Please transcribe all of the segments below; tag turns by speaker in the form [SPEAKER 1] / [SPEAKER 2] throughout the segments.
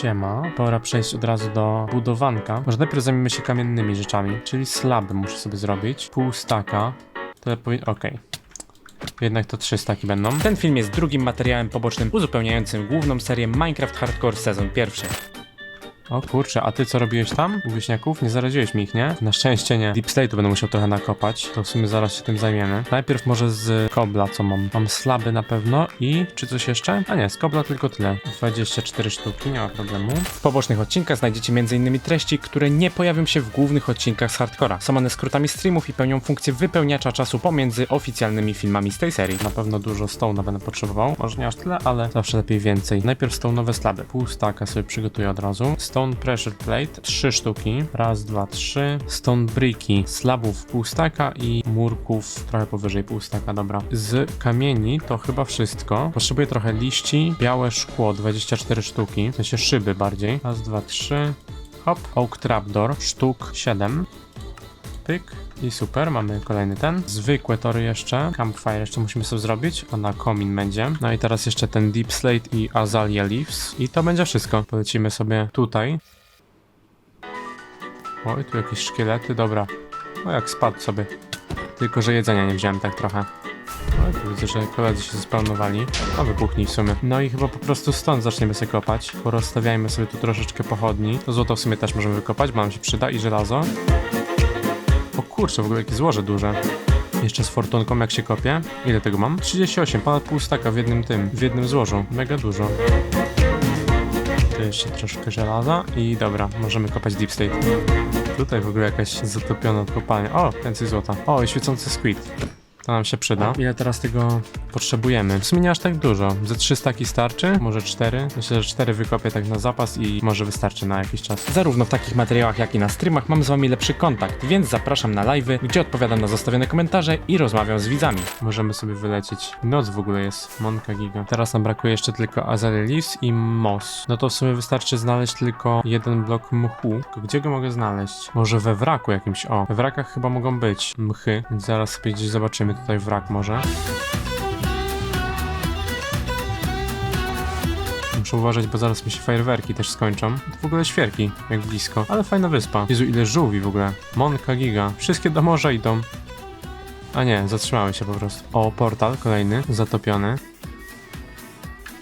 [SPEAKER 1] Siema, pora przejść od razu do budowanka. Może najpierw zajmiemy się kamiennymi rzeczami, czyli slaby muszę sobie zrobić. Pół staka. To powinien... okej. Jednak to trzy staki będą.
[SPEAKER 2] Ten film jest drugim materiałem pobocznym uzupełniającym główną serię Minecraft Hardcore sezon pierwszy.
[SPEAKER 1] O kurczę, a ty co robiłeś tam? U wieśniaków? Nie zaraziłeś mi ich, nie? Na szczęście nie. Deep Slate'u będę musiał trochę nakopać. To w sumie zaraz się tym zajmiemy. Najpierw może z kobla, co mam. Mam slaby na pewno i... czy coś jeszcze? A nie, z kobla tylko tyle. 24 sztuki, nie ma problemu.
[SPEAKER 2] W pobocznych odcinkach znajdziecie m.in. treści, które nie pojawią się w głównych odcinkach z Hardcora. Są one skrótami streamów i pełnią funkcję wypełniacza czasu pomiędzy oficjalnymi filmami z tej serii.
[SPEAKER 1] Na pewno dużo stone'a będę potrzebował. Może nie aż tyle, ale zawsze lepiej więcej. Najpierw stone'owe slaby. Pół staka sobie przygotuję od razu. Stone pressure plate. Trzy sztuki. Raz, dwa, trzy. Stone bricki. Slabów pół staka i murków trochę powyżej pół staka, dobra. Z kamieni to chyba wszystko. Potrzebuję trochę liści. Białe szkło 24 sztuki. W sensie szyby bardziej. Raz, dwa, trzy. Hop. Oak trapdoor. Sztuk 7. Pyk. I super, mamy kolejny ten. Zwykłe tory jeszcze. Campfire jeszcze musimy sobie zrobić. A na komin będzie. No i teraz jeszcze ten Deep Slate i Azalea Leaves. I to będzie wszystko. Polecimy sobie tutaj. Oj, tu jakieś szkielety, dobra. O, jak spadł sobie. Tylko, że jedzenia nie wziąłem tak trochę. Tu widzę, że koledzy się zespawnowali. A wybuchnij w sumie. No i chyba po prostu stąd zaczniemy sobie kopać. Porozstawiajmy sobie tu troszeczkę pochodni. To złoto w sumie też możemy wykopać, bo nam się przyda i żelazo. Kurczę, w ogóle jakie złoże duże. Jeszcze z fortunką jak się kopie. Ile tego mam? 38, ponad pół staka w jednym tym, w jednym złożu. Mega dużo. Tu jeszcze troszkę żelaza i dobra, możemy kopać deep state. Tutaj w ogóle jakaś zatopiona kopalnia. O, więcej złota. O, i świecący squid. To nam się przyda. Ile teraz tego potrzebujemy? W sumie nie aż tak dużo. Ze 3 staki starczy? Może 4? Myślę, że 4 wykopię tak na zapas i może wystarczy na jakiś czas.
[SPEAKER 2] Zarówno w takich materiałach, jak i na streamach mam z wami lepszy kontakt, więc zapraszam na live'y, gdzie odpowiadam na zostawione komentarze i rozmawiam z widzami.
[SPEAKER 1] Możemy sobie wylecieć. Noc w ogóle jest. Monka giga. Teraz nam brakuje jeszcze tylko Azalea Leaves i Moss. No to w sumie wystarczy znaleźć tylko jeden blok mchu. Tylko gdzie go mogę znaleźć? Może we wraku jakimś. O, we wrakach chyba mogą być mchy. Więc zaraz sobie gdzieś zobaczymy tutaj wrak może. Muszę uważać, bo zaraz mi się fajerwerki też skończą. To w ogóle świerki, jak blisko. Ale fajna wyspa. Jezu, ile żółwi w ogóle. Monka giga. Wszystkie do morza idą. A nie, zatrzymały się po prostu. O, portal kolejny, zatopiony.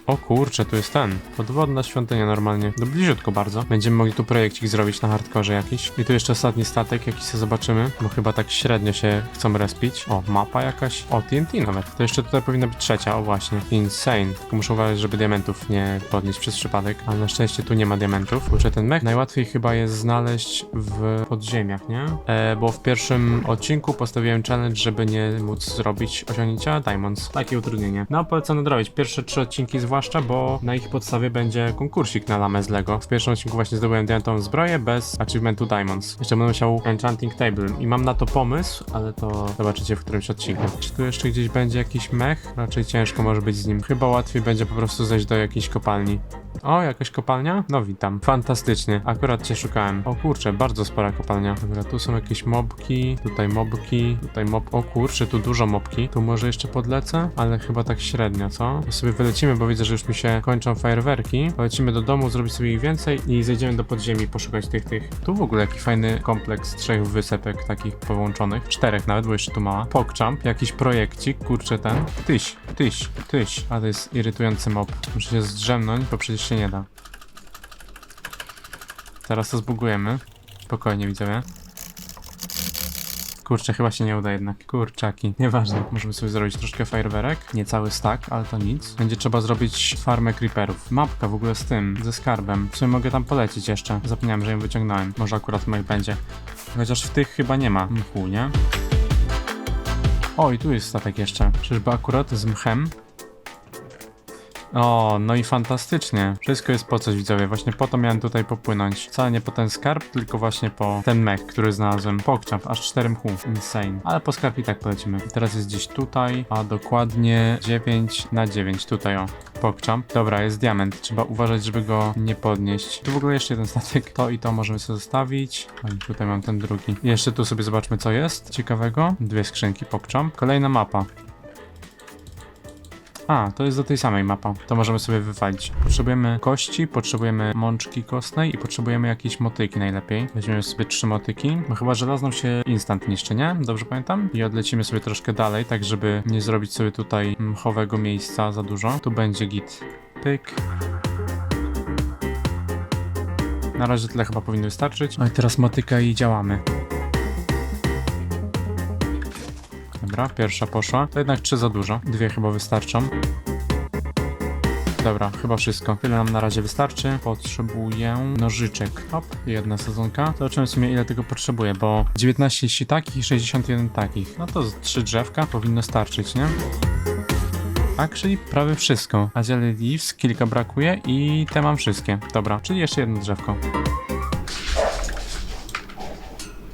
[SPEAKER 1] O kurczę, tu jest ten. Podwodna świątynia normalnie. No bliziutko bardzo. Będziemy mogli tu projekcik zrobić na hardkorze jakiś. I tu jeszcze ostatni statek, jakiś sobie zobaczymy. Bo chyba tak średnio się chcą respić. O, mapa jakaś. O, TNT nawet. To jeszcze tutaj powinna być trzecia, o właśnie. Insane. Tylko muszę uważać, żeby diamentów nie podnieść przez przypadek. Ale na szczęście tu nie ma diamentów. Kurczę, ten mech najłatwiej chyba jest znaleźć w podziemiach, nie? E, bo w pierwszym odcinku postawiłem challenge, żeby nie móc zrobić osiągnięcia Diamonds. Takie utrudnienie. No, polecam nadrobić. Pierwsze trzy odcinki zwłaszcza, bo na ich podstawie będzie konkursik na lamę z Lego. W pierwszym odcinku właśnie zdobyłem diamentową zbroję bez achievementu Diamonds. Jeszcze będę musiał Enchanting Table i mam na to pomysł, ale to zobaczycie w którymś odcinku. Czy tu jeszcze gdzieś będzie jakiś mech? Raczej ciężko może być z nim. Chyba łatwiej będzie po prostu zejść do jakiejś kopalni. O, jakaś kopalnia? No witam. Fantastycznie. Akurat cię szukałem. O kurczę, bardzo spora kopalnia. Dobra, tu są jakieś mobki, tutaj mobki, tutaj mob... O kurczę, tu dużo mobki. Tu może jeszcze podlecę, ale chyba tak średnio, co? To sobie wylecimy, bo widzę, że już mi się kończą fajerwerki. Polecimy do domu, zrobić sobie ich więcej i zejdziemy do podziemi poszukać tych, tych. Tu w ogóle jaki fajny kompleks trzech wysepek takich połączonych. Czterech nawet, bo jeszcze tu mała. Pogchamp, jakiś projekcik, kurczę ten. Tyś, tyś, tyś. A to jest irytujący mob. Muszę się zdrzemnąć, bo przecież się nie da. Teraz to zbugujemy. Spokojnie, widzowie. Kurczę, chyba się nie uda jednak. Kurczaki, nieważne. Możemy sobie zrobić troszkę fajerwerek. Nie cały stack, ale to nic. Będzie trzeba zrobić farmę creeperów. Mapka w ogóle z tym, ze skarbem. W mogę tam polecieć jeszcze. Zapomniałem, że ją wyciągnąłem. Może akurat mech będzie. Chociaż w tych chyba nie ma mchu, nie? O, i tu jest statek jeszcze. Czyżby akurat z mchem? O, no i fantastycznie. Wszystko jest po coś, widzowie. Właśnie po to miałem tutaj popłynąć. Wcale nie po ten skarb, tylko właśnie po ten mech, który znalazłem. Pokczap, aż 4 mchu. Insane. Ale po skarb i tak polecimy. I teraz jest gdzieś tutaj, a dokładnie 9 na 9. Tutaj o. Pokczamp. Dobra, jest diament. Trzeba uważać, żeby go nie podnieść. Tu w ogóle jeszcze jeden statek. To i to możemy sobie zostawić. Oj, tutaj mam ten drugi. I jeszcze tu sobie zobaczmy, co jest ciekawego. Dwie skrzynki Pokczamp. Kolejna mapa. A, to jest do tej samej mapa. To możemy sobie wywalić. Potrzebujemy kości, potrzebujemy mączki kostnej i potrzebujemy jakieś motyki najlepiej. Weźmiemy sobie trzy motyki, bo chyba żelazną się instant niszczy, nie? Dobrze pamiętam? I odlecimy sobie troszkę dalej, tak żeby nie zrobić sobie tutaj mchowego miejsca za dużo. Tu będzie git. Pyk. Na razie tyle chyba powinno wystarczyć. No i teraz motyka i działamy. Dobra, pierwsza poszła. To jednak trzy za dużo. Dwie chyba wystarczą. Dobra, chyba wszystko. Tyle nam na razie wystarczy. Potrzebuję nożyczek. Hop, jedna sadzonka. Zobaczymy w sumie ile tego potrzebuję, bo 19 jeśli takich i 61 takich. No to trzy drzewka powinno starczyć, nie? Tak, czyli prawie wszystko. Azale Leaves, kilka brakuje i te mam wszystkie. Dobra, czyli jeszcze jedno drzewko.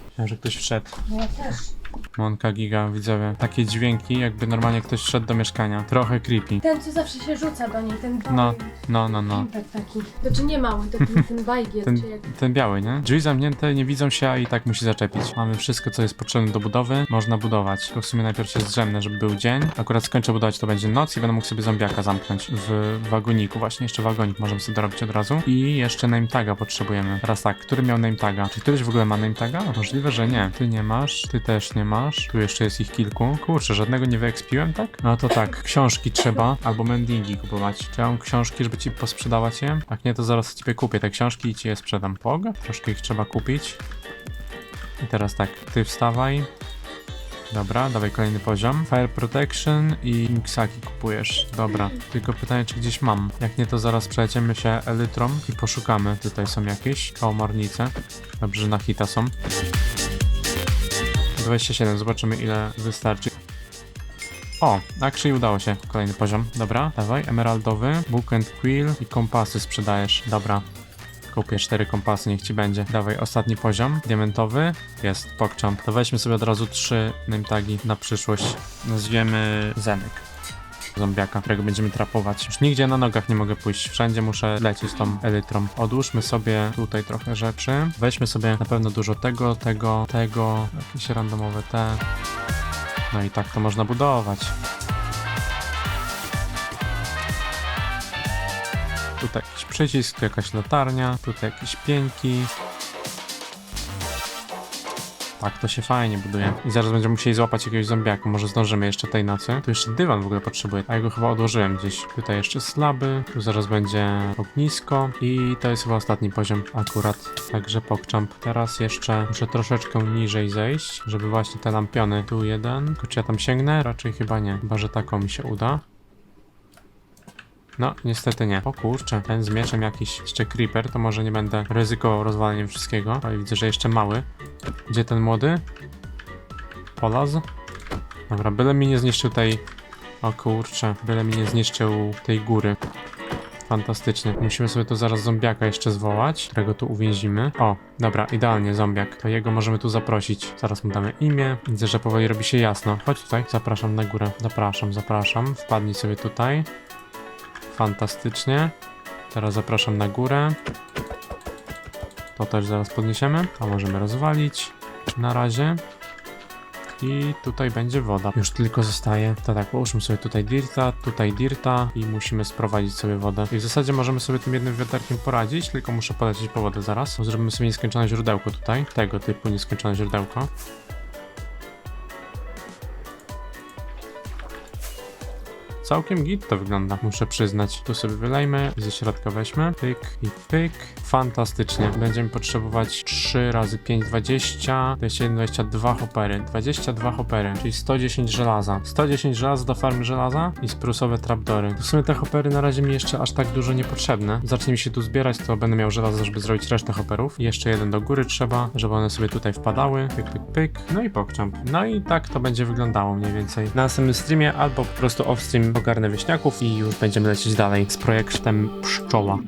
[SPEAKER 1] Myślałem, że ktoś wszedł.
[SPEAKER 3] Ja też.
[SPEAKER 1] Monka Giga, widzowie. Takie dźwięki, jakby normalnie ktoś wszedł do mieszkania. Trochę creepy.
[SPEAKER 3] Ten, co zawsze się rzuca do niej, ten
[SPEAKER 1] No,
[SPEAKER 3] mały
[SPEAKER 1] no, no, no.
[SPEAKER 3] impet taki. Znaczy nie mały, to ten, ten
[SPEAKER 1] Ten,
[SPEAKER 3] czy jak...
[SPEAKER 1] ten biały, nie? Drzwi zamknięte, nie widzą się, a i tak musi zaczepić. Mamy wszystko, co jest potrzebne do budowy. Można budować. To w sumie najpierw się zdrzemnę, żeby był dzień. Akurat skończę budować, to będzie noc i będę mógł sobie zombiaka zamknąć w wagoniku. Właśnie jeszcze wagonik możemy sobie dorobić od razu. I jeszcze name taga potrzebujemy. Teraz tak, który miał name taga? Czy któryś w ogóle ma name taga? Możliwe, że nie. Ty nie masz, ty też nie masz. Tu jeszcze jest ich kilku. Kurczę, żadnego nie wyekspiłem, tak? No to tak, książki trzeba, albo mendingi kupować. Mam książki, żeby ci posprzedawać je? Jak nie, to zaraz ciebie kupię te książki i ci je sprzedam. Pog? Troszkę ich trzeba kupić. I teraz tak, ty wstawaj. Dobra, dawaj kolejny poziom. Fire Protection i Inksaki kupujesz. Dobra, tylko pytanie, czy gdzieś mam. Jak nie, to zaraz przejdziemy się Elytrą i poszukamy. Tutaj są jakieś kołomornice. Dobrze, na hita są. 27, zobaczymy ile wystarczy. O, actually udało się. Kolejny poziom. Dobra, dawaj. Emeraldowy, Book and Quill i kompasy sprzedajesz. Dobra. Kupię cztery kompasy, niech ci będzie. Dawaj, ostatni poziom. Diamentowy. Jest, PogChamp. To weźmy sobie od razu trzy name tagi na przyszłość. Nazwiemy Zenek. Zombiaka, którego będziemy trapować. Już nigdzie na nogach nie mogę pójść. Wszędzie muszę lecieć tą elytrą. Odłóżmy sobie tutaj trochę rzeczy. Weźmy sobie na pewno dużo tego, tego, tego. Jakieś randomowe te. No i tak to można budować. Tutaj jakiś przycisk, tu jakaś latarnia, tutaj jakieś pieńki. Tak, to się fajnie buduje. I zaraz będziemy musieli złapać jakiegoś zombiaka. Może zdążymy jeszcze tej nocy. Tu jeszcze dywan w ogóle potrzebuję. A ja go chyba odłożyłem gdzieś. Tutaj jeszcze slaby. Tu zaraz będzie ognisko. I to jest chyba ostatni poziom akurat. Także pokczamp. Teraz jeszcze muszę troszeczkę niżej zejść, żeby właśnie te lampiony. Tu jeden. Tylko czy ja tam sięgnę? Raczej chyba nie. Chyba, że taką mi się uda. No, niestety nie. O kurczę, ten z mieczem jakiś jeszcze creeper, to może nie będę ryzykował rozwaleniem wszystkiego. O, i widzę, że jeszcze mały. Gdzie ten młody? Polaz? Dobra, byle mi nie zniszczył tej... O kurczę, byle mi nie zniszczył tej góry. Fantastycznie. Musimy sobie tu zaraz zombiaka jeszcze zwołać, którego tu uwięzimy. O, dobra, idealnie zombiak. To jego możemy tu zaprosić. Zaraz mu damy imię. Widzę, że powoli robi się jasno. Chodź tutaj, zapraszam na górę. Zapraszam, zapraszam. Wpadnij sobie tutaj. Fantastycznie. Teraz zapraszam na górę. To też zaraz podniesiemy. To możemy rozwalić. Na razie. I tutaj będzie woda. Już tylko zostaje. To tak, połóżmy sobie tutaj dirta, tutaj dirta i musimy sprowadzić sobie wodę. I w zasadzie możemy sobie tym jednym wiaderkiem poradzić, tylko muszę polecieć po wodę zaraz. Zrobimy sobie nieskończone źródełko tutaj. Tego typu nieskończone źródełko. Całkiem git to wygląda, muszę przyznać. Tu sobie wylejmy, ze środka weźmy, pyk i pyk. Fantastycznie. Będziemy potrzebować 3 razy 5, 20, 21, 22 hopery. 22 hopery, czyli 110 żelaza. 110 żelaza do farmy żelaza i sprusowe trapdory. W sumie te hopery na razie mi jeszcze aż tak dużo niepotrzebne. Zacznie mi się tu zbierać, to będę miał żelazo, żeby zrobić resztę hoperów. I jeszcze jeden do góry trzeba, żeby one sobie tutaj wpadały. Pyk, pyk, pyk. No i pokczamp. No i tak to będzie wyglądało mniej więcej. Na następnym streamie albo po prostu off-stream ogarnę wieśniaków i już będziemy lecieć dalej z projektem Pszczoła.